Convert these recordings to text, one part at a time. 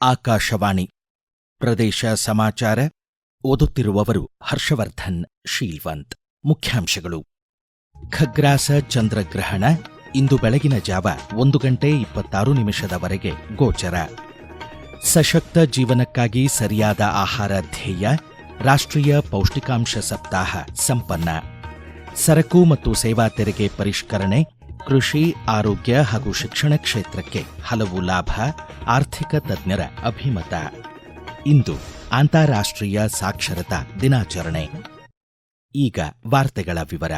ಆಕಾಶವಾಣಿ. ಪ್ರದೇಶ ಸಮಾಚಾರ ಓದುತ್ತಿರುವವರು ಹರ್ಷವರ್ಧನ್, ಶೀಲ್ವಂತ್. ಮುಖ್ಯಾಂಶಗಳು. ಖಗ್ರಾಸ ಚಂದ್ರಗ್ರಹಣ ಇಂದು ಬೆಳಗಿನ ಜಾವ ಒಂದು ಗಂಟೆ ಇಪ್ಪತ್ತಾರು ನಿಮಿಷದವರೆಗೆ ಗೋಚರ. ಸಶಕ್ತ ಜೀವನಕ್ಕಾಗಿ ಸರಿಯಾದ ಆಹಾರ ಧ್ಯೇಯ, ರಾಷ್ಟ್ರೀಯ ಪೌಷ್ಟಿಕಾಂಶ ಸಪ್ತಾಹ ಸಂಪನ್ನ. ಸರಕು ಮತ್ತು ಸೇವಾ ತೆರಿಗೆ ಪರಿಷ್ಕರಣೆ ಕೃಷಿ, ಆರೋಗ್ಯ ಹಾಗೂ ಶಿಕ್ಷಣ ಕ್ಷೇತ್ರಕ್ಕೆ ಹಲವು ಲಾಭ, ಆರ್ಥಿಕ ತಜ್ಞರ ಅಭಿಮತ. ಇಂದು ಅಂತಾರಾಷ್ಟ್ರೀಯ ಸಾಕ್ಷರತಾ ದಿನಾಚರಣೆ. ಈಗ ವಾರ್ತೆಗಳ ವಿವರ.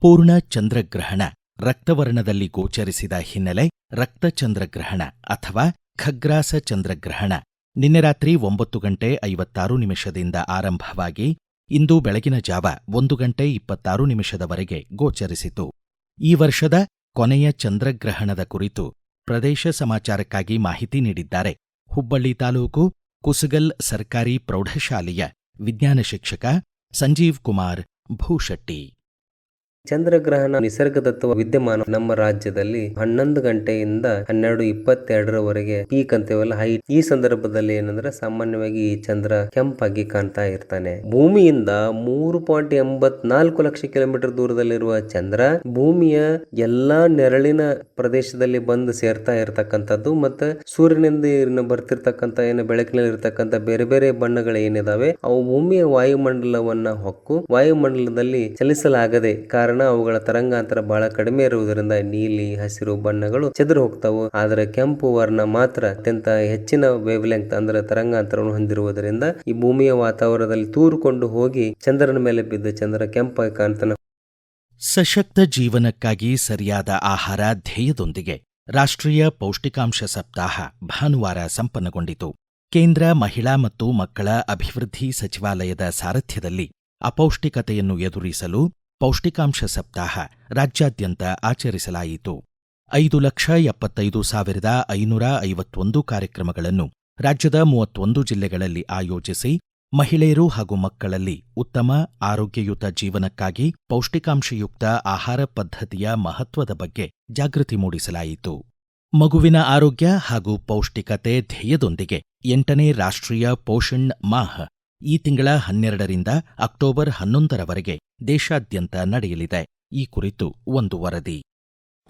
ಪೂರ್ಣ ಚಂದ್ರಗ್ರಹಣ ರಕ್ತವರ್ಣದಲ್ಲಿ ಗೋಚರಿಸಿದ ಹಿನ್ನೆಲೆ ರಕ್ತಚಂದ್ರಗ್ರಹಣ ಅಥವಾ ಖಗ್ರಾಸ ಚಂದ್ರಗ್ರಹಣ ನಿನ್ನೆ ರಾತ್ರಿ ಒಂಬತ್ತು ಗಂಟೆ ಐವತ್ತಾರು ನಿಮಿಷದಿಂದ ಆರಂಭವಾಗಿ ಇಂದು ಬೆಳಗಿನ ಜಾವ ಒಂದು ಗಂಟೆ ಇಪ್ಪತ್ತಾರು ನಿಮಿಷದವರೆಗೆ ಗೋಚರಿಸಿತು. ಈ ವರ್ಷದ ಕೊನೆಯ ಚಂದ್ರಗ್ರಹಣದ ಕುರಿತು ಪ್ರದೇಶ ಸಮಾಚಾರಕ್ಕಾಗಿ ಮಾಹಿತಿ ನೀಡಿದ್ದಾರೆ. ಹುಬ್ಬಳ್ಳಿ ತಾಲೂಕು ಕುಸುಗಲ್ ಸರ್ಕಾರಿ ಪ್ರೌಢಶಾಲೆಯ ವಿಜ್ಞಾನ ಶಿಕ್ಷಕ ಸಂಜೀವ್ ಕುಮಾರ್ ಭೂಶೆಟ್ಟಿ ಚಂದ್ರಗ್ರಹಣ ನಿಸರ್ಗದತ್ತ ವಿದ್ಯಮಾನ ನಮ್ಮ ರಾಜ್ಯದಲ್ಲಿ ಹನ್ನೊಂದು ಗಂಟೆಯಿಂದ ಹನ್ನೆರಡು ಇಪ್ಪತ್ತೆರಡರವರೆಗೆ ಪೀಕ್ ಅಂತೇವಲ್ಲ ಹೈ ಈ ಸಂದರ್ಭದಲ್ಲಿ ಏನಂದ್ರೆ ಸಾಮಾನ್ಯವಾಗಿ ಈ ಚಂದ್ರ ಕೆಂಪಾಗಿ ಕಾಣ್ತಾ ಇರ್ತಾನೆ. ಭೂಮಿಯಿಂದ ಮೂರು ಪಾಯಿಂಟ್ ಎಂಬತ್ನಾಲ್ಕು ಲಕ್ಷ ಕಿಲೋಮೀಟರ್ ದೂರದಲ್ಲಿರುವ ಚಂದ್ರ ಭೂಮಿಯ ಎಲ್ಲಾ ನೆರಳಿನ ಪ್ರದೇಶದಲ್ಲಿ ಬಂದು ಸೇರ್ತಾ ಇರತಕ್ಕಂಥದ್ದು ಮತ್ತೆ ಸೂರ್ಯನಿಂದ ಬರ್ತಿರ್ತಕ್ಕಂಥ ಏನು ಬೆಳಕಿನಲ್ಲಿ ಇರ್ತಕ್ಕಂಥ ಬೇರೆ ಬೇರೆ ಬಣ್ಣಗಳು ಏನಿದಾವೆ, ಅವು ಭೂಮಿಯ ವಾಯುಮಂಡಲವನ್ನ ಹೊಕ್ಕು, ವಾಯುಮಂಡಲದಲ್ಲಿ ಚಲಿಸಲಾಗದೆ ಕಾರಣ ಅವುಗಳ ತರಂಗಾಂತರ ಬಹಳ ಕಡಿಮೆ ಇರುವುದರಿಂದ ನೀಲಿ, ಹಸಿರು ಬಣ್ಣಗಳು ಚದುರು ಹೋಗ್ತಾವು. ಆದರೆ ಕೆಂಪು ವರ್ಣ ಮಾತ್ರ ಅತ್ಯಂತ ಹೆಚ್ಚಿನ ವೇವ್ ಲೆಂತ್ ಅಂದ್ರೆ ತರಂಗಾಂತರವನ್ನು ಹೊಂದಿರುವುದರಿಂದ ಈ ಭೂಮಿಯ ವಾತಾವರಣದಲ್ಲಿ ತೂರುಕೊಂಡು ಹೋಗಿ ಚಂದ್ರನ ಮೇಲೆ ಬಿದ್ದು ಚಂದ್ರ ಕೆಂಪಾಗಿ ಕಾಣ್ತಾನೆ. ಸಶಕ್ತ ಜೀವನಕ್ಕಾಗಿ ಸರಿಯಾದ ಆಹಾರ ಧ್ಯೇಯದೊಂದಿಗೆ ರಾಷ್ಟ್ರೀಯ ಪೌಷ್ಟಿಕಾಂಶ ಸಪ್ತಾಹ ಭಾನುವಾರ ಸಂಪನ್ನಗೊಂಡಿತು. ಕೇಂದ್ರ ಮಹಿಳಾ ಮತ್ತು ಮಕ್ಕಳ ಅಭಿವೃದ್ಧಿ ಸಚಿವಾಲಯದ ಸಾರಥ್ಯದಲ್ಲಿ ಅಪೌಷ್ಟಿಕತೆಯನ್ನು ಎದುರಿಸಲು ಪೌಷ್ಟಿಕಾಂಶ ಸಪ್ತಾಹ ರಾಜ್ಯಾದ್ಯಂತ ಆಚರಿಸಲಾಯಿತು. ಐದು ಲಕ್ಷ ಎಪ್ಪತ್ತೈದು ಸಾವಿರದ ಐನೂರ ಐವತ್ತೊಂದು ಕಾರ್ಯಕ್ರಮಗಳನ್ನು ರಾಜ್ಯದ ಮೂವತ್ತೊಂದು ಜಿಲ್ಲೆಗಳಲ್ಲಿ ಆಯೋಜಿಸಿ ಮಹಿಳೆಯರು ಹಾಗೂ ಮಕ್ಕಳಲ್ಲಿ ಉತ್ತಮ, ಆರೋಗ್ಯಯುತ ಜೀವನಕ್ಕಾಗಿ ಪೌಷ್ಟಿಕಾಂಶಯುಕ್ತ ಆಹಾರ ಪದ್ಧತಿಯ ಮಹತ್ವದ ಬಗ್ಗೆ ಜಾಗೃತಿ ಮೂಡಿಸಲಾಯಿತು. ಮಗುವಿನ ಆರೋಗ್ಯ ಹಾಗೂ ಪೌಷ್ಟಿಕತೆ ಧ್ಯೇಯದೊಂದಿಗೆ ಎಂಟನೇ ರಾಷ್ಟ್ರೀಯ ಪೋಷಣ್ ಮಾಹ್ ಈ ತಿಂಗಳ ಹನ್ನೆರಡರಿಂದ ಅಕ್ಟೋಬರ್ ಹನ್ನೊಂದರವರೆಗೆ ದೇಶಾದ್ಯಂತ ನಡೆಯಲಿದೆ. ಈ ಕುರಿತು ಒಂದು ವರದಿ.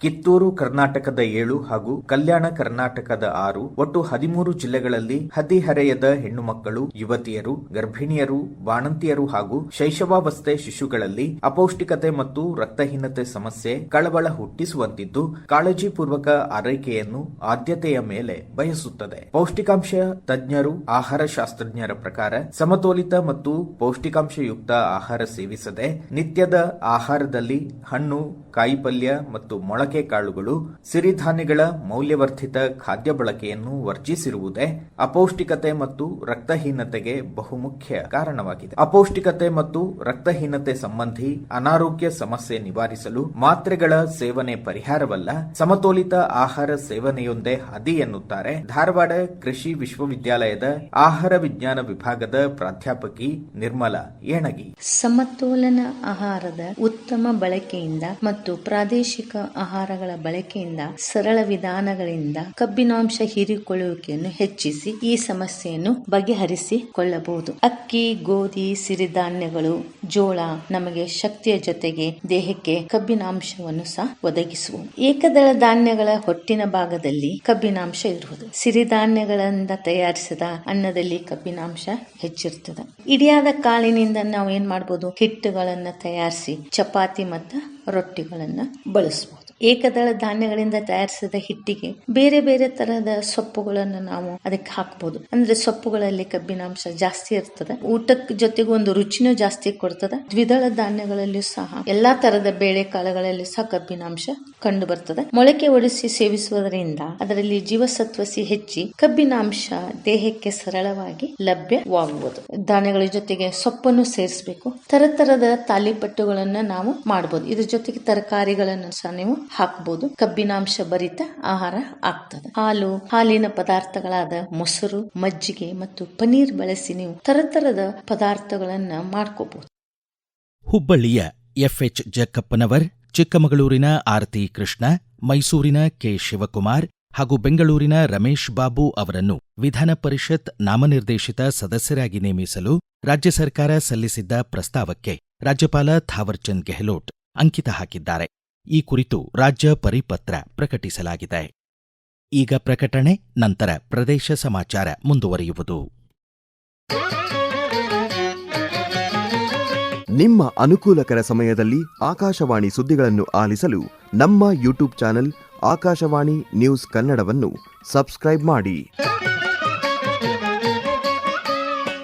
ಕಿತ್ತೂರು, ಕರ್ನಾಟಕದ ಏಳು ಹಾಗೂ ಕಲ್ಯಾಣ ಕರ್ನಾಟಕದ ಆರು, ಒಟ್ಟು ಹದಿಮೂರು ಜಿಲ್ಲೆಗಳಲ್ಲಿ ಹದಿಹರೆಯದ ಹೆಣ್ಣು ಮಕ್ಕಳು ಯುವತಿಯರು, ಗರ್ಭಿಣಿಯರು, ಬಾಣಂತಿಯರು ಹಾಗೂ ಶೈಶವಾವಸ್ಥೆ ಶಿಶುಗಳಲ್ಲಿ ಅಪೌಷ್ಟಿಕತೆ ಮತ್ತು ರಕ್ತಹೀನತೆ ಸಮಸ್ಯೆ ಕಳವಳ ಹುಟ್ಟಿಸುವಂತಿದ್ದು ಕಾಳಜಿಪೂರ್ವಕ ಆರೈಕೆಯನ್ನು ಆದ್ಯತೆಯ ಮೇಲೆ ಬಯಸುತ್ತದೆ. ಪೌಷ್ಟಿಕಾಂಶ ತಜ್ಞರು ಆಹಾರ ಶಾಸ್ತ್ರಜ್ಞರ ಪ್ರಕಾರ ಸಮತೋಲಿತ ಮತ್ತು ಪೌಷ್ಟಿಕಾಂಶಯುಕ್ತ ಆಹಾರ ಸೇವಿಸದೆ ನಿತ್ಯದ ಆಹಾರದಲ್ಲಿ ಹಣ್ಣು, ಕಾಯಿಪಲ್ಯ ಮತ್ತು ಮೊಳಕೆ ಕಾಳುಗಳು, ಸಿರಿಧಾನ್ಯಗಳ ಮೌಲ್ಯವರ್ಧಿತ ಖಾದ್ಯ ಬಳಕೆಯನ್ನು ವರ್ಜಿಸಿರುವುದೇ ಅಪೌಷ್ಟಿಕತೆ ಮತ್ತು ರಕ್ತಹೀನತೆಗೆ ಬಹುಮುಖ್ಯ ಕಾರಣವಾಗಿದೆ. ಅಪೌಷ್ಟಿಕತೆ ಮತ್ತು ರಕ್ತಹೀನತೆ ಸಂಬಂಧಿ ಅನಾರೋಗ್ಯ ಸಮಸ್ಯೆ ನಿವಾರಿಸಲು ಮಾತ್ರೆಗಳ ಸೇವನೆ ಪರಿಹಾರವಲ್ಲ, ಸಮತೋಲಿತ ಆಹಾರ ಸೇವನೆಯೊಂದೇ ಹದಿ ಎನ್ನುತ್ತಾರೆ. ಧಾರವಾಡ ಕೃಷಿ ವಿಶ್ವವಿದ್ಯಾಲಯದ ಆಹಾರ ವಿಜ್ಞಾನ ವಿಭಾಗದ ಪ್ರಾಧ್ಯಾಪಕಿ ನಿರ್ಮಲಾ ಏಣಗಿ. ಸಮತೋಲನ ಆಹಾರದ ಉತ್ತಮ ಬಳಕೆಯಿಂದ ಮತ್ತು ಪ್ರಾದೇಶಿಕ ಆಹಾರಗಳ ಬಳಕೆಯಿಂದ, ಸರಳ ವಿಧಾನಗಳಿಂದ ಕಬ್ಬಿನಾಂಶ ಹೀರಿಕೊಳ್ಳುವಿಕೆಯನ್ನು ಹೆಚ್ಚಿಸಿ ಈ ಸಮಸ್ಯೆಯನ್ನು ಬಗೆಹರಿಸಿಕೊಳ್ಳಬಹುದು. ಅಕ್ಕಿ, ಗೋಧಿ, ಸಿರಿಧಾನ್ಯಗಳು, ಜೋಳ ನಮಗೆ ಶಕ್ತಿಯ ಜೊತೆಗೆ ದೇಹಕ್ಕೆ ಕಬ್ಬಿನಾಂಶವನ್ನು ಸಹ ಒದಗಿಸುವ. ಏಕದಳ ಧಾನ್ಯಗಳ ಹೊಟ್ಟಿನ ಭಾಗದಲ್ಲಿ ಕಬ್ಬಿನಾಂಶ ಇರುವುದು. ಸಿರಿಧಾನ್ಯಗಳಿಂದ ತಯಾರಿಸಿದ ಅನ್ನದಲ್ಲಿ ಕಬ್ಬಿನಾಂಶ ಹೆಚ್ಚಿರುತ್ತದೆ. ಇಡಿಯಾದ ಕಾಳಿನಿಂದ ನಾವು ಏನ್ ಮಾಡಬಹುದು ಹಿಟ್ಟುಗಳನ್ನ ತಯಾರಿಸಿ, ಚಪಾತಿ ಮತ್ತು ರೊಟ್ಟಿಗಳನ್ನ ಬಳಸಬಹುದು ಏಕದಳ ಧಾನ್ಯಗಳಿಂದ ತಯಾರಿಸಿದ ಹಿಟ್ಟಿಗೆ ಬೇರೆ ಬೇರೆ ತರಹದ ಸೊಪ್ಪುಗಳನ್ನು ನಾವು ಅದಕ್ಕೆ ಹಾಕಬಹುದು ಅಂದ್ರೆ ಸೊಪ್ಪುಗಳಲ್ಲಿ ಕಬ್ಬಿನಾಂಶ ಜಾಸ್ತಿ ಇರ್ತದೆ. ಊಟಕ್ಕೆ ಜೊತೆಗೆ ಒಂದು ರುಚಿನೂ ಜಾಸ್ತಿ ಕೊಡ್ತದೆ. ದ್ವಿದಳ ಧಾನ್ಯಗಳಲ್ಲಿ ಸಹ ಎಲ್ಲಾ ತರದ ಬೇಳೆ ಕಾಳುಗಳಲ್ಲಿ ಸಹ ಕಬ್ಬಿನಾಂಶ ಕಂಡು ಬರ್ತದೆ ಮೊಳಕೆ ಒಡಿಸಿ ಸೇವಿಸುವುದರಿಂದ ಅದರಲ್ಲಿ ಜೀವಸತ್ವ ಸಿ ಹೆಚ್ಚಿ ಕಬ್ಬಿನಾಂಶ ದೇಹಕ್ಕೆ ಸರಳವಾಗಿ ಲಭ್ಯವಾಗುವುದು. ಧಾನ್ಯಗಳ ಜೊತೆಗೆ ಸೊಪ್ಪನ್ನು ಸೇರಿಸಬೇಕು. ತರತರದ ತಾಲಿಪಟ್ಟುಗಳನ್ನ ನಾವು ಮಾಡಬಹುದು ಇದ್ರ ಜೊತೆಗೆ ತರಕಾರಿಗಳನ್ನು ಸಹ ನೀವು ಹಾಕಬಹುದು ಕಬ್ಬಿನಾಂಶ ಭರಿತ ಆಹಾರ ಆಗ್ತದೆ. ಹಾಲು, ಹಾಲಿನ ಪದಾರ್ಥಗಳಾದ ಮೊಸರು, ಮಜ್ಜಿಗೆ ಮತ್ತು ಪನೀರ್ ಬಳಸಿ ನೀವು ತರತರದ ಪದಾರ್ಥಗಳನ್ನ ಮಾಡ್ಕೋಬಹುದು ಹುಬ್ಬಳ್ಳಿಯ ಎಫ್ ಎಚ್ ಜಕ್ಕಪ್ಪನವರ್ ಚಿಕ್ಕಮಗಳೂರಿನ ಆರತಿ ಕೃಷ್ಣ, ಮೈಸೂರಿನ ಕೆ. ಶಿವಕುಮಾರ್ ಹಾಗೂ ಬೆಂಗಳೂರಿನ ರಮೇಶ್ ಬಾಬು ಅವರನ್ನು ವಿಧಾನ ಪರಿಷತ್ ನಾಮನಿರ್ದೇಶಿತ ಸದಸ್ಯರಾಗಿ ನೇಮಿಸಲು ರಾಜ್ಯ ಸರ್ಕಾರ ಸಲ್ಲಿಸಿದ್ದ ಪ್ರಸ್ತಾವಕ್ಕೆ ರಾಜ್ಯಪಾಲ ಥಾವರ್ಚಂದ್ ಗೆಹ್ಲೋಟ್ ಅಂಕಿತ ಹಾಕಿದ್ದಾರೆ. ಈ ಕುರಿತು ರಾಜ್ಯ ಪರಿಪತ್ರ ಪ್ರಕಟಿಸಲಾಗಿದೆ. ಈಗ ಪ್ರಕಟಣೆ, ನಂತರ ಪ್ರದೇಶ ಸಮಾಚಾರ ಮುಂದುವರಿಯುವುದು. ನಿಮ್ಮ ಅನುಕೂಲಕರ ಸಮಯದಲ್ಲಿ ಆಕಾಶವಾಣಿ ಸುದ್ದಿಗಳನ್ನು ಆಲಿಸಲು ನಮ್ಮ ಯೂಟ್ಯೂಬ್ ಚಾನೆಲ್ ಆಕಾಶವಾಣಿ ನ್ಯೂಸ್ ಕನ್ನಡವನ್ನು ಸಬ್ಸ್ಕ್ರೈಬ್ ಮಾಡಿ.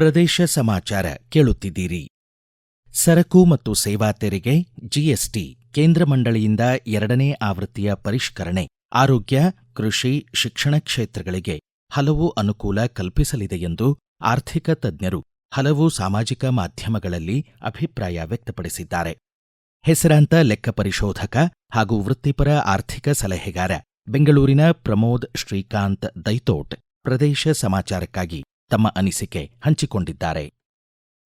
ಪ್ರದೇಶ ಸಮಾಚಾರ ಕೇಳುತ್ತಿದ್ದೀರಿ. ಸರಕು ಮತ್ತು ಸೇವಾ ತೆರಿಗೆ ಜಿಎಸ್ಟಿ ಕೇಂದ್ರ ಮಂಡಳಿಯಿಂದ ಎರಡನೇ ಆವೃತ್ತಿಯ ಪರಿಷ್ಕರಣೆ, ಆರೋಗ್ಯ, ಕೃಷಿ, ಶಿಕ್ಷಣ ಕ್ಷೇತ್ರಗಳಿಗೆ ಹಲವು ಅನುಕೂಲ ಕಲ್ಪಿಸಲಿದೆ ಎಂದು ಆರ್ಥಿಕ ತಜ್ಞರು ಹಲವು ಸಾಮಾಜಿಕ ಮಾಧ್ಯಮಗಳಲ್ಲಿ ಅಭಿಪ್ರಾಯ ವ್ಯಕ್ತಪಡಿಸಿದ್ದಾರೆ. ಹೆಸರಾಂತ ಲೆಕ್ಕ ಪರಿಶೋಧಕ ಹಾಗೂ ವೃತ್ತಿಪರ ಆರ್ಥಿಕ ಸಲಹೆಗಾರ, ಬೆಂಗಳೂರಿನ ಪ್ರಮೋದ್ ಶ್ರೀಕಾಂತ್ ದೈತೋಟ್, ಪ್ರದೇಶ ಸಮಾಚಾರಕ್ಕಾಗಿ ತಮ್ಮ ಅನಿಸಿಕೆ ಹಂಚಿಕೊಂಡಿದ್ದಾರೆ.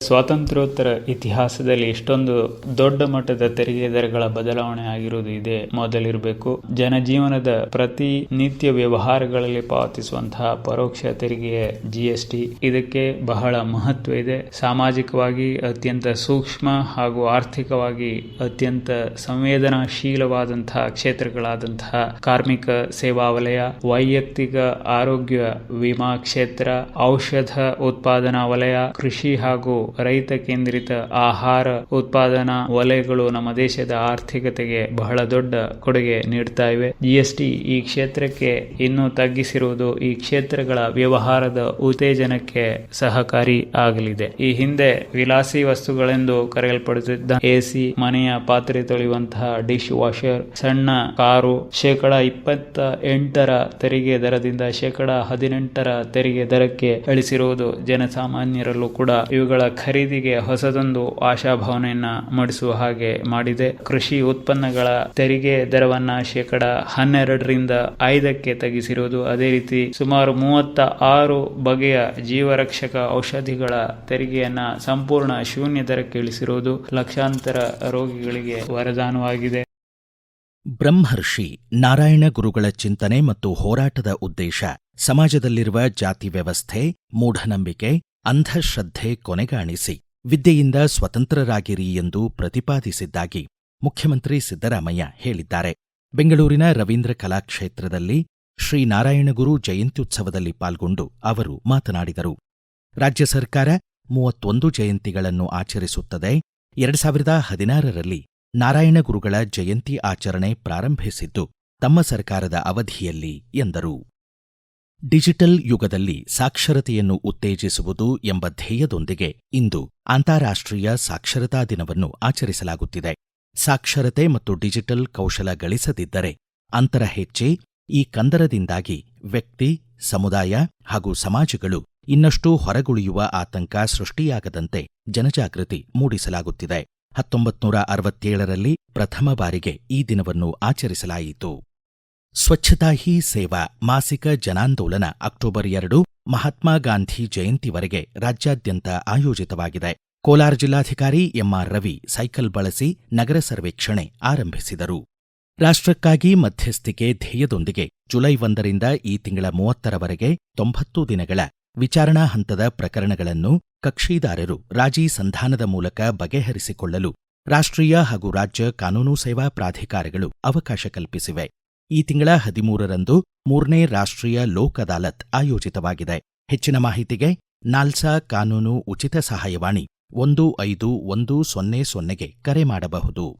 ಸ್ವಾತಂತ್ರ್ಯೋತ್ತರ ಇತಿಹಾಸದಲ್ಲಿ ಇಷ್ಟೊಂದು ದೊಡ್ಡ ಮಟ್ಟದ ತೆರಿಗೆ ದರಗಳ ಬದಲಾವಣೆ ಆಗಿರುವುದು ಇದೆ ಮೊದಲಿರಬೇಕು. ಜನಜೀವನದ ಪ್ರತಿ ನಿತ್ಯ ವ್ಯವಹಾರಗಳಲ್ಲಿ ಪಾವತಿಸುವಂತಹ ಪರೋಕ್ಷ ತೆರಿಗೆ ಜಿಎಸ್ಟಿ ಇದಕ್ಕೆ ಬಹಳ ಮಹತ್ವ ಇದೆ. ಸಾಮಾಜಿಕವಾಗಿ ಅತ್ಯಂತ ಸೂಕ್ಷ್ಮ ಹಾಗೂ ಆರ್ಥಿಕವಾಗಿ ಅತ್ಯಂತ ಸಂವೇದನಾಶೀಲವಾದಂತಹ ಕ್ಷೇತ್ರಗಳಾದಂತಹ ಕಾರ್ಮಿಕ ಸೇವಾ ವಲಯ, ವೈಯಕ್ತಿಕ ಆರೋಗ್ಯ ವಿಮಾ ಕ್ಷೇತ್ರ, ಔಷಧ ಉತ್ಪಾದನಾ ವಲಯ, ಕೃಷಿ ಹಾಗೂ ರೈತ ಕೇಂದ್ರಿತ ಆಹಾರ ಉತ್ಪಾದನಾ ವಲಯಗಳು ನಮ್ಮ ದೇಶದ ಆರ್ಥಿಕತೆಗೆ ಬಹಳ ದೊಡ್ಡ ಕೊಡುಗೆ ನೀಡ್ತಾ ಇವೆ. ಜಿಎಸ್ಟಿ ಈ ಕ್ಷೇತ್ರಕ್ಕೆ ಇನ್ನೂ ತಗ್ಗಿಸಿರುವುದು ಈ ಕ್ಷೇತ್ರಗಳ ವ್ಯವಹಾರದ ಉತ್ತೇಜನಕ್ಕೆ ಸಹಕಾರಿ ಆಗಲಿದೆ. ಈ ಹಿಂದೆ ವಿಲಾಸಿ ವಸ್ತುಗಳೆಂದು ಕರೆಯಲ್ಪಡುತ್ತಿದ್ದ ಎಸಿ, ಮನೆಯ ಪಾತ್ರೆ ತೊಳೆಯುವಂತಹ ಡಿಶ್ ವಾಷರ್, ಸಣ್ಣ ಕಾರು, ಶೇಕಡ ಇಪ್ಪತ್ತ ಎಂಟರ ತೆರಿಗೆ ದರದಿಂದ ಶೇಕಡ ಹದಿನೆಂಟರ ತೆರಿಗೆ ದರಕ್ಕೆ ಅಳಿಸಿರುವುದು ಜನಸಾಮಾನ್ಯರಲ್ಲೂ ಕೂಡ ಇವುಗಳ ಖರೀದಿಗೆ ಹೊಸದೊಂದು ಆಶಾಭಾವನೆಯನ್ನ ಮೂಡಿಸುವ ಹಾಗೆ ಮಾಡಿದೆ. ಕೃಷಿ ಉತ್ಪನ್ನಗಳ ತೆರಿಗೆ ದರವನ್ನ ಶೇಕಡ ಹನ್ನೆರಡರಿಂದ ಐದಕ್ಕೆ ತಗ್ಗಿಸಿರುವುದು ಅದೇ ರೀತಿ ಸುಮಾರು ಮೂವತ್ತ ಆರು ಬಗೆಯ ಜೀವರಕ್ಷಕ ಔಷಧಿಗಳ ತೆರಿಗೆಯನ್ನ ಸಂಪೂರ್ಣ ಶೂನ್ಯ ದರಕ್ಕೆ ಇಳಿಸಿರುವುದು ಲಕ್ಷಾಂತರ ರೋಗಿಗಳಿಗೆ ವರದಾನವಾಗಿದೆ. ಬ್ರಹ್ಮರ್ಷಿ, ನಾರಾಯಣ ಗುರುಗಳ ಚಿಂತನೆ ಮತ್ತು ಹೋರಾಟದ ಉದ್ದೇಶ, ಸಮಾಜದಲ್ಲಿರುವ ಜಾತಿ ವ್ಯವಸ್ಥೆ, ಮೂಢನಂಬಿಕೆ ಅಂಧಶ್ರದ್ಧೆ ಕೊನೆಗಾಣಿಸಿ, ವಿದ್ಯೆಯಿಂದ ಸ್ವತಂತ್ರರಾಗಿರಿ ಎಂದು ಪ್ರತಿಪಾದಿಸಿದ್ದಾಗಿ ಮುಖ್ಯಮಂತ್ರಿ ಸಿದ್ದರಾಮಯ್ಯ ಹೇಳಿದ್ದಾರೆ. ಬೆಂಗಳೂರಿನ ರವೀಂದ್ರ ಕಲಾಕ್ಷೇತ್ರದಲ್ಲಿ ಶ್ರೀನಾರಾಯಣಗುರು ಜಯಂತ್ಯುತ್ಸವದಲ್ಲಿ ಪಾಲ್ಗೊಂಡು ಅವರು ಮಾತನಾಡಿದರು. ರಾಜ್ಯ ಸರ್ಕಾರ ಮೂವತ್ತೊಂದು ಜಯಂತಿಗಳನ್ನು ಆಚರಿಸುತ್ತದೆ. ಎರಡು ಸಾವಿರದ ಹದಿನಾರರಲ್ಲಿ ನಾರಾಯಣಗುರುಗಳ ಜಯಂತಿ ಆಚರಣೆ ಪ್ರಾರಂಭಿಸಿದ್ದು ತಮ್ಮ ಸರ್ಕಾರದ ಅವಧಿಯಲ್ಲಿ ಎಂದರು. ಡಿಜಿಟಲ್ ಯುಗದಲ್ಲಿ ಸಾಕ್ಷರತೆಯನ್ನು ಉತ್ತೇಜಿಸುವುದು ಎಂಬ ಧ್ಯೇಯದೊಂದಿಗೆ ಇಂದು ಅಂತಾರಾಷ್ಟ್ರೀಯ ಸಾಕ್ಷರತಾ ದಿನವನ್ನು ಆಚರಿಸಲಾಗುತ್ತಿದೆ. ಸಾಕ್ಷರತೆ ಮತ್ತು ಡಿಜಿಟಲ್ ಕೌಶಲ ಗಳಿಸದಿದ್ದರೆ ಅಂತರ ಹೆಚ್ಚಿ ಈ ಕಂದರದಿಂದಾಗಿ ವ್ಯಕ್ತಿ, ಸಮುದಾಯ ಹಾಗೂ ಸಮಾಜಗಳು ಇನ್ನಷ್ಟು ಹೊರಗುಳಿಯುವ ಆತಂಕ ಸೃಷ್ಟಿಯಾಗದಂತೆ ಜನಜಾಗೃತಿ ಮೂಡಿಸಲಾಗುತ್ತಿದೆ. ಹತ್ತೊಂಬತ್ತು ನೂರ ಅರವತ್ತೇಳರಲ್ಲಿ ಪ್ರಥಮ ಬಾರಿಗೆ ಈ ದಿನವನ್ನು ಆಚರಿಸಲಾಯಿತು. ಸ್ವಚ್ಛತಾ ಹಿ ಸೇವಾ ಮಾಸಿಕ ಜನಾಂದೋಲನ ಅಕ್ಟೋಬರ್ ಎರಡು, ಮಹಾತ್ಮ ಗಾಂಧಿ ಜಯಂತಿವರೆಗೆ ರಾಜ್ಯಾದ್ಯಂತ ಆಯೋಜಿತವಾಗಿದೆ. ಕೋಲಾರ ಜಿಲ್ಲಾಧಿಕಾರಿ ಎಂಆರ್ ರವಿ ಸೈಕಲ್ ಬಳಸಿ ನಗರ ಸರ್ವೇಕ್ಷಣೆ ಆರಂಭಿಸಿದರು. ರಾಷ್ಟ್ರಕ್ಕಾಗಿ ಮಧ್ಯಸ್ಥಿಕೆ ಧ್ಯೇಯದೊಂದಿಗೆ ಜುಲೈ ಒಂದರಿಂದ ಈ ತಿಂಗಳ ಮೂವತ್ತರವರೆಗೆ ತೊಂಬತ್ತು ದಿನಗಳ ವಿಚಾರಣಾ ಹಂತದ ಪ್ರಕರಣಗಳನ್ನು ಕಕ್ಷಿದಾರರು ರಾಜಿ ಸಂಧಾನದ ಮೂಲಕ ಬಗೆಹರಿಸಿಕೊಳ್ಳಲು ರಾಷ್ಟ್ರೀಯ ಹಾಗೂ ರಾಜ್ಯ ಕಾನೂನು ಸೇವಾ ಪ್ರಾಧಿಕಾರಗಳು ಅವಕಾಶ ಕಲ್ಪಿಸಿವೆ. ಈ ತಿಂಗಳ ಹದಿಮೂರರಂದು ಮೂರನೇ ರಾಷ್ಟ್ರೀಯ ಲೋಕ್ ಅದಾಲತ್ ಆಯೋಜಿತವಾಗಿದೆ. ಹೆಚ್ಚಿನ ಮಾಹಿತಿಗೆ ನಾಲ್ಸಾ ಕಾನೂನು ಉಚಿತ ಸಹಾಯವಾಣಿ ಒಂದು ಐದು ಒಂದು ಸೊನ್ನೆ ಸೊನ್ನೆಗೆ ಕರೆ ಮಾಡಬಹುದು.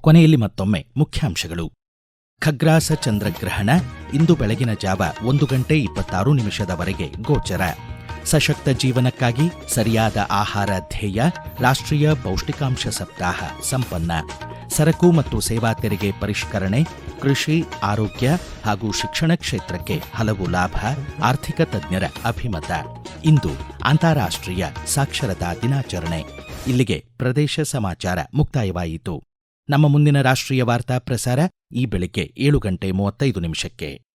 ಕೊನೆಯಲ್ಲಿ ಮತ್ತೊಮ್ಮೆ ಮುಖ್ಯಾಂಶಗಳು. ಖಗ್ರಾಸ ಚಂದ್ರಗ್ರಹಣ ಇಂದು ಬೆಳಗಿನ ಜಾವ ಒಂದು ಗಂಟೆ ಇಪ್ಪತ್ತಾರು ನಿಮಿಷದವರೆಗೆ ಗೋಚರ. ಸಶಕ್ತ ಜೀವನಕ್ಕಾಗಿ ಸರಿಯಾದ ಆಹಾರ ಧ್ಯೇಯ ರಾಷ್ಟ್ರೀಯ ಪೌಷ್ಟಿಕಾಂಶ ಸಪ್ತಾಹ ಸಂಪನ್ನ. ಸರಕು ಮತ್ತು ಸೇವಾ ತೆರಿಗೆ ಪರಿಷ್ಕರಣೆ ಕೃಷಿ, ಆರೋಗ್ಯ ಹಾಗೂ ಶಿಕ್ಷಣ ಕ್ಷೇತ್ರಕ್ಕೆ ಹಲವು ಲಾಭ, ಆರ್ಥಿಕ ತಜ್ಞರ ಅಭಿಮತ. ಇಂದು ಅಂತಾರಾಷ್ಟ್ರೀಯ ಸಾಕ್ಷರತಾ ದಿನಾಚರಣೆ. ಇಲ್ಲಿಗೆ ಪ್ರದೇಶ ಸಮಾಚಾರ ಮುಕ್ತಾಯವಾಯಿತು. ನಮ್ಮ ಮುಂದಿನ ರಾಷ್ಟ್ರೀಯ ವಾರ್ತಾ ಪ್ರಸಾರ ಈ ಬೆಳಿಗ್ಗೆ ಏಳು ಗಂಟೆ ಮೂವತ್ತೈದು ನಿಮಿಷಕ್ಕೆ.